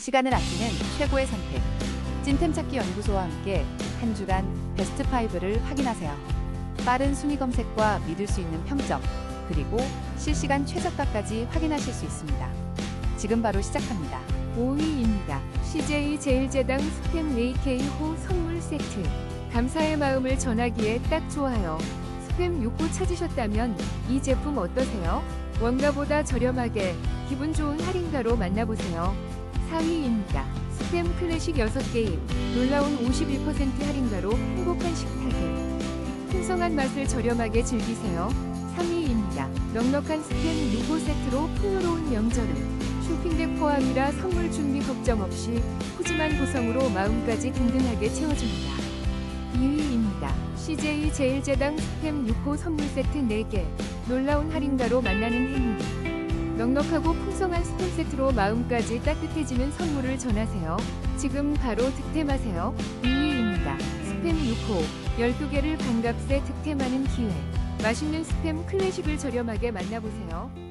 시간을 아끼는 최고의 선택. 찐템 찾기 연구소와 함께 한 주간 베스트 5를 확인하세요. 빠른 순위 검색과 믿을 수 있는 평점, 그리고 실시간 최저가까지 확인하실 수 있습니다. 지금 바로 시작합니다. 5위입니다. CJ 제일제당 스팸 AK호 선물 세트. 감사의 마음을 전하기에 딱 좋아요. 스팸 6호 찾으셨다면 이 제품 어떠세요? 원가보다 저렴하게 기분 좋은 할인가로 만나보세요. 4위입니다. 스팸 클래식 6개입. 놀라운 51% 할인가로 행복한 식탁을. 풍성한 맛을 저렴하게 즐기세요. 3위입니다. 넉넉한 스팸 6호 세트로 풍요로운 명절을. 쇼핑백 포함이라 선물 준비 걱정 없이 푸짐한 구성으로 마음까지 든든하게 채워줍니다. 2위입니다. CJ 제일제당 스팸 6호 선물 세트 4개. 놀라운 할인가로 만나는 행운. 넉넉하고 풍성한 스팸 세트로 마음까지 따뜻해지는 선물을 전하세요. 지금 바로 득템하세요. 2위입니다. 스팸 6호 12개를 반값에 득템하는 기회. 맛있는 스팸 클래식을 저렴하게 만나보세요.